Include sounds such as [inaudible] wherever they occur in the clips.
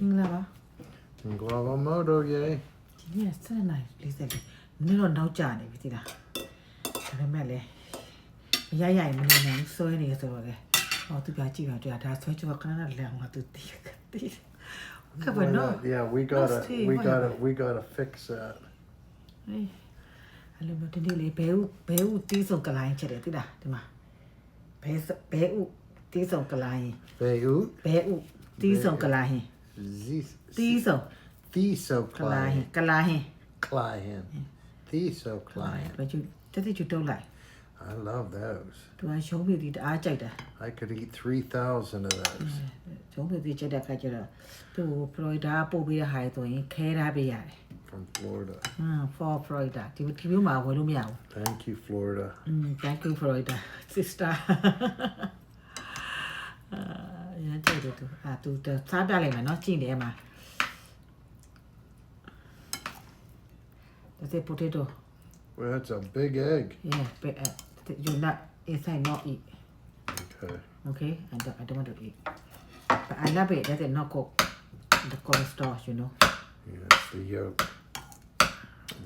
မင်္ဂလာပါ Glava Moto, yay. ဒီနေ့ဆက်နိုင်လေးဆက်လေးနည်းတော့နောက်ကျနေပြီတိလားဒါပေမဲ့လည်းမရရရင်မနေနိုင်ဆွဲနေဆိုတော့လေဟောသူပြကြည့်ပါကြာဒါဆွဲချောခဏနဲ့လဲအောင်သူတီးတီးကဘ Why နော် not? Yeah, we gotta, see, we why gotta, not? we gotta fix that. အေးအဲ့လိုမျိုးဒီနေ့လေးဘဲဥဘဲဥတီးဆုံးကလိုင်းချက်တယ်တိလားဒီမှာဘဲဘဲဥတီးဆုံးကလိုင်း Beirut, ဘဲဥတီးဆုံးကလိုင်း Zis, တီးဆုံး Thiso ကလိုင်း Klein, ကလိုင်း Klein, Thiso ကလိုင်း Klein. ဘယ်ကျတက်တက်ကျတုတ်လိုက် I love those. သူကရှုံးပြီဒီတအားကြိုက်တာ I could eat 3,000 of those. ကျုံးပြီဒီချက်တဲ့ခါကျတော့သူ့ဖလိုရီဒါပို့ပေးတဲ့ဟာဆိုရင်ခဲထားပေးရတယ် from Florida. ဟမ် for Florida ဒီဒီမျိုးမှာဝင်လို့မရဘူး Thank you, Florida. อืม thank you Florida [laughs] sister [laughs] အာရ မ်းကြိုက်တယ်သူအာသူစားပြလိုက်မယ်နော်ကြည့်နေမှာ That's a potato Well, that's a big egg. yeah but uh, you not inside not eat Okay. okay I don't, I don't want to eat but I love it that is not cook the cholesterol you know Yeah, it's the yolk.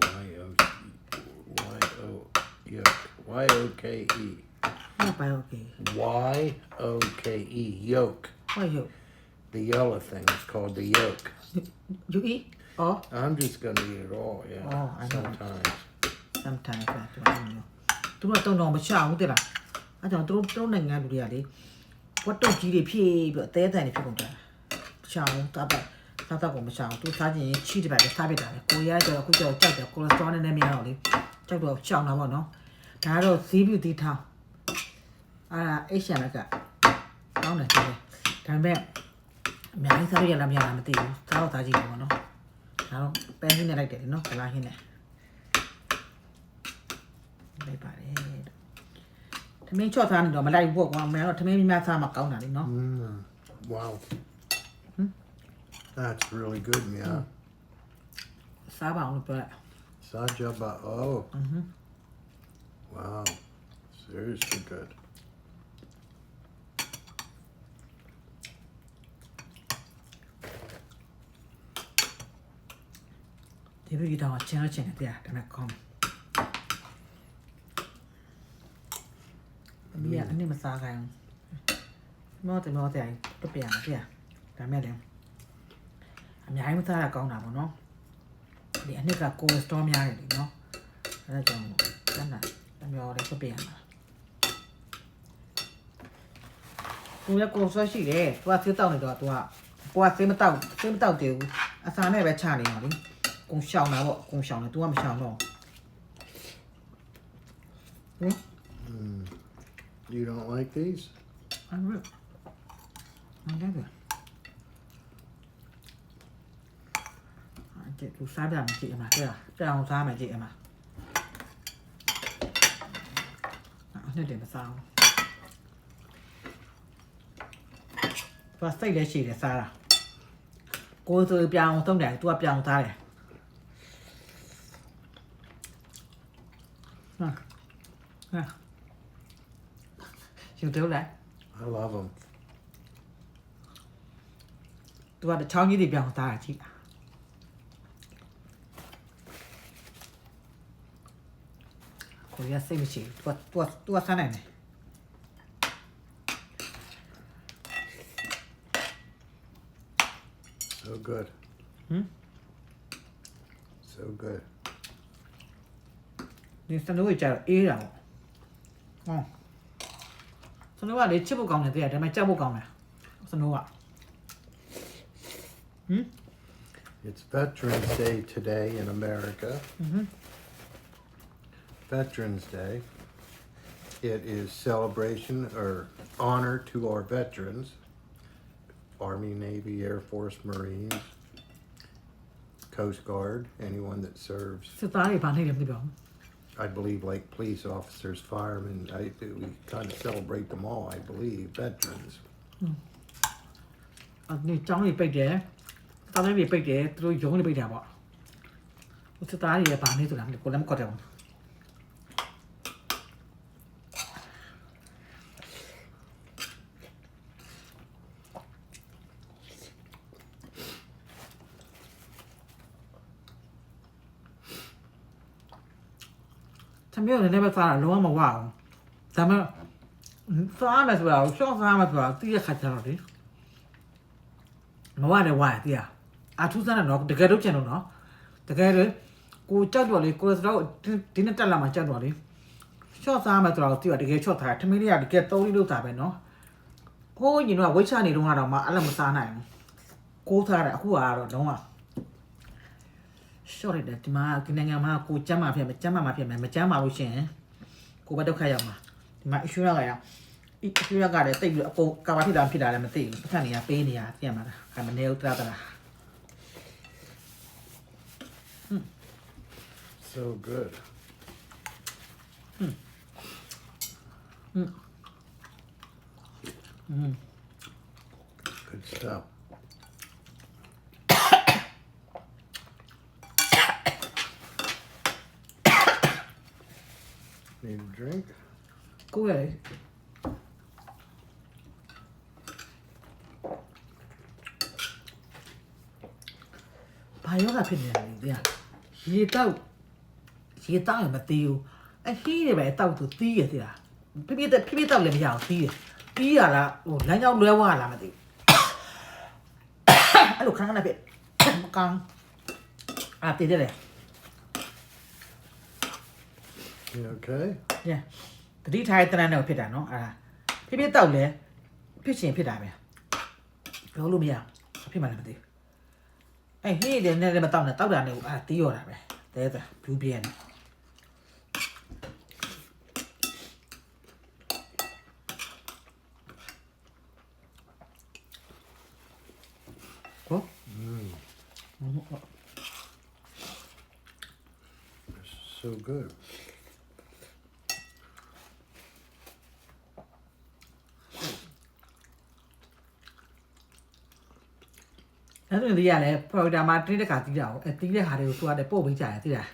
Y O Y O yolk. Y O K E. not by okay Y O K E yolk. Why you The yellow thing is called the yolk. you eat or I'm just gonna eat it all, yeah. Oh, I know. sometimes. sometimes ပဲသူကမျိုးသူတို့ကတော့မချဘူးတဲ့လားအဲကြောင့်သူတို့သူတို့နိုင်ငံလူတွေကလေဝတ်တုတ်ကြီးတွေဖြည့်ပြီးအသေးအတန်တွေဖြစ်ကုန်ကြတာချအောင်တာပါစားတော့ကိုမချအောင်သူစားခြင်းချီးတယ်ပါလေစားပြတာလေကိုရကျတော့အခုကျတော့ကြိုက်တယ်ကိုလက်စထရောနည်းနည်းများတော့လေကြောက်တော့ချောင်းတာပေါ့နော်ဒါကတော့ဈေးပြူတီထောင်းအာအိရှန်ကကောင်းတယ်တဲ့ ဒါပေမဲ့အများကြီးစားရရလားမရလားမသိဘူးစားတော့စားကြည့်တယ်ပေါ့နော်ဒါတော့ပဲဟင်းနဲ့လိုက်တယ်နော်ကလာဟင်းနဲ့လိုက်ပါတယ်ထမင်းချော့သားနေတော့မလိုက်ဘူးပေါ့ကွာမင်းတော့ထမင်းများစားမှကောင်းတာလေနော် Mm. Wow. That's really good, yeah. စားပါအောင်လို့ပြောလိုက် Sajaba. Oh. Wow. Seriously good. ဒီလိုကြီးတော့ချင်းတော့ချင်းတယ်တဲ့ဒါနဲ့ကောင်းအမေကအနည်းမစားခိုင်းဘူးမောတယ်မောတယ်တော့ပြန်ပြဒါမဲ့လည်းအများကြီးမစားရကောင်းတာပေါ့နော်ဒီအနှစ်ကကိုလက်စထရောများတယ်လीနော်အဲဒါကြောင့်တန်းတာတမျိုးလေးပြပြန်လာကိုရကိုဆွဲရှိတယ်သူကဆေးတောက်နေတော့သူကကိုကဆေးမတောက်ဆေးမတောက်သေးဘူးအစာနဲ့ပဲချနေအောင်လေ ကုံရှောင်းတာပေါ့ကုံရှောင်းတယ်သူကမရှောင်းတော့ဟင် You don't like these? အဲ့ဒါအဲ့ဒါအဲ့ဒါသူစားပြမယ်ကြည့်အမတဲ့တဲ့အောင်စားမယ်ကြည့်အမအဲ့နဲ့တယ်မစားဘူးသူစိတ်လည်းရှိတယ်စား တာကိုယ်ဆိုပြောင်းသုံးတယ်သူကပြောင်းစားတယ်ဟာဟာယူတယ်လား I love them. သူကတချောင်းကြီးတွေပြောင်းသားတာကြည့် ကိုရစိတ်မရှိဘူးသူကသူကသူကဆန်းနိုင်တယ် So good. Hmm? So good. ဒီစနိုးကြတော့အေးတာပေါ့ဟောစနိုးကလေချစ်ဖို့ကောင်းတယ်တဲ့ဒါပေမဲ့ကြောက်ဖို့ကောင်းတယ်စနိုးက It's Veterans Day today in America. Mhm. Veterans Day. It is celebration or honor to our veterans Army, Navy, Air Force, Marines, Coast Guard, anyone that serves. စစ်သားတွေဘာနေလဲမသိပါဘူး I believe like police officers, firemen. I, we kind of celebrate them all. I believe veterans. အဲ့ဒီចောင်းတွေပိတ်တယ်တားတွေပိတ်တယ်သူတို့ယုံတွေပိတ်တာပေါ့စစ်သားတွေဘာနေဆိုတာမသိကိုလည်းမကောက်တယ်ဘူး သမီးကိုလည်းပဲစားတာလုံးဝမဝအောင်ဒါမှစားမယ်ဆိုတာကိုရှော့စားမယ်ဆိုတာသိရခါကျတော့လေမဝတယ်ဝါရတိရအထူးစားတယ်နော်တကယ်တော့ကျန်တော့နော်တကယ်လေကိုကြောက်တော့လေကိုစတော့ဒီနေ့တက်လာမှကြောက်တော့လေရှော့စားမယ်ဆိုတာကိုသိရတကယ်ရှော့ထားတယ်ထမင်းလေးကတကယ်သုံးလေးလို့စားပဲနော်ဟိုးရင်တော့ဝိတ်ချနေတော့ကတော့မှအဲ့လိုမစားနိုင်ဘူးကိုးထားတယ်အခုကတော့လုံး ဝရှော့ရတယ်ဒီမှာဒီနိုင်ငံမှာကိုကျမ်းမာဖြစ်မယ်ကျမ်းမာမှာဖြစ်မယ်မကျမ်းမာလို့ရှိရင်ကိုပဲဒုက္ခရောက်မှာဒီမှာ issue ရကရ issue ရကလည်းတိတ်ပြီးအကုန်ကာဘာဖြစ်တာဖြစ်တာလည်းမသိဘူးပတ်ထနေရပေးနေရသိရမှာလားခါမနေဦးတရာတရာ So good. Good stuff. Need a drink? ကိုရလေဘာယောဂဖြစ်နေလဲဒီကရေတောက်ရေတောက်ရင်မသေးဘူးအဟီးတွေပဲတောက်သူသီးရသေးလားပြပြတက်ပြပြတောက်လည်းမရအောင်သီးရသီးရလားဟိုလမ်းကြောင်းလွဲဝါလားမသိဘူးအဲ့လိုခဏခဏဖြစ်မကောင်းအာတည်တယ်လေ You okay? ညတတိထားတဲ့တန်းနဲ့ဖြစ်တာနော်အာပြပြတောက်လဲဖြစ်ရှင်ဖြစ်တာပဲပြောလို့မရဘူးဖြစ်မှလည်းမသိဘူးအဲ့ဟေးတယ်နဲ့လည်းမတောက်နဲ့တောက်တာနဲ့အာတီးရောတာပဲတဲတာဖြူပြင်းနေကို This is so good. အဲ့ဒါလေးရလဲပရိုဒါမှာတင်းတခါတီးတာကိုအဲတီးတဲ့ဟာတွေကိုသူကလည်းပို့ပေးကြတယ်သိလား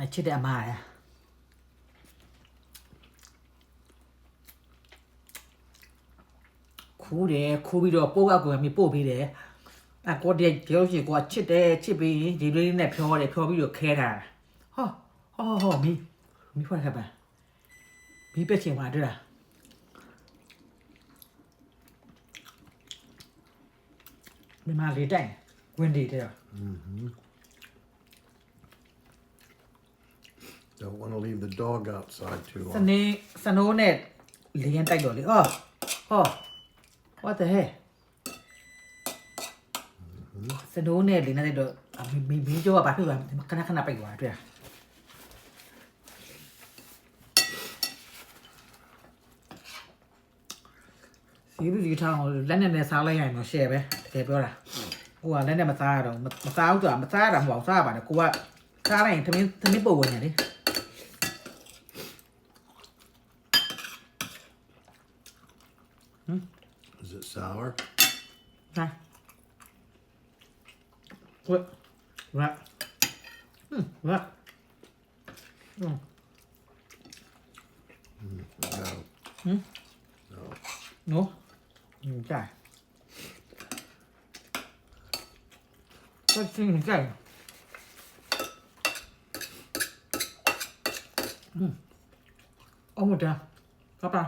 အချစ်တဲ့အမရခူးတယ်ခူးပြီးတော့ပို့ကောက်ကိုမြပို့ပေးတယ်အကိုတည်းကြောက်ရှိကိုချစ်တယ်ချစ်ပြီးဒီလေးနဲ့ဖြောတယ်ဖြောပြီးတော့ခဲတာဟောဟောဟောမီမီဖွက်ခပ်ပါမီပက်ချင်ပါတွေ့လား ဒီမှာလေးတိုင်ဝင်ဒီတဲ့ Don't want to leave the dog outside too စ long. နေစနိုးနဲ့လင်းတိုက်တော့လေအော်ဟော what the heck စနိုးနဲ့လင်းတိုက်တော့အမီမီမီကျော်ကဘာဖြစ်လဲခဏခဏပိတ်သွားတာတွေ့လားစီးပြီးထားအောင်လက်နဲ့နဲ့စားလိုက်ရရင်တော့ share ပဲ တကယ်ပြောတာကိုကလက်နဲ့မစားရတော့မမစားဘူးဆိုတာမစားရတာမဟုတ်ဘူးစားရပါတယ်ကိုကစားလိုက်ရင်သမင်းသမင်းပုတ်ဝင်နေလေ Is it sour? Này. Ui. Vậy. Ừ, vậy. Ừ. No. Hmm? No. Nổ. Ừ, chảy. Có xin chảy. Ừ. Ông một trà. Các bạn.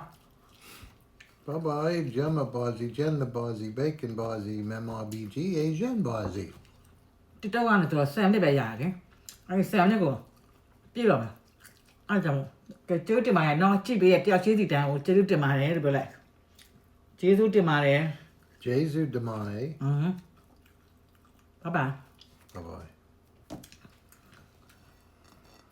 Bye bye, Gemma Bozzy, Jenna Bozzy, Bacon Bozzy, Mema BG, Asian Bozzy. တိတောက်ကနေတော့ဆမ်နဲ့ပဲရတယ်အဲဒီဆမ်နဲ့ကိုပြည့်တော့မယ်အဲကြောင့်ကဲကျေးဇူးတင်ပါတယ်နော်ကြည့်ပေးရတယောက်ချင်းစီတန်းကိုကျေးဇူးတင်ပါတယ်လို့ပြောလိုက်ကျေးဇူးတင်ပါတယ် Jesu Demai. อืม Bye bye. Bye bye.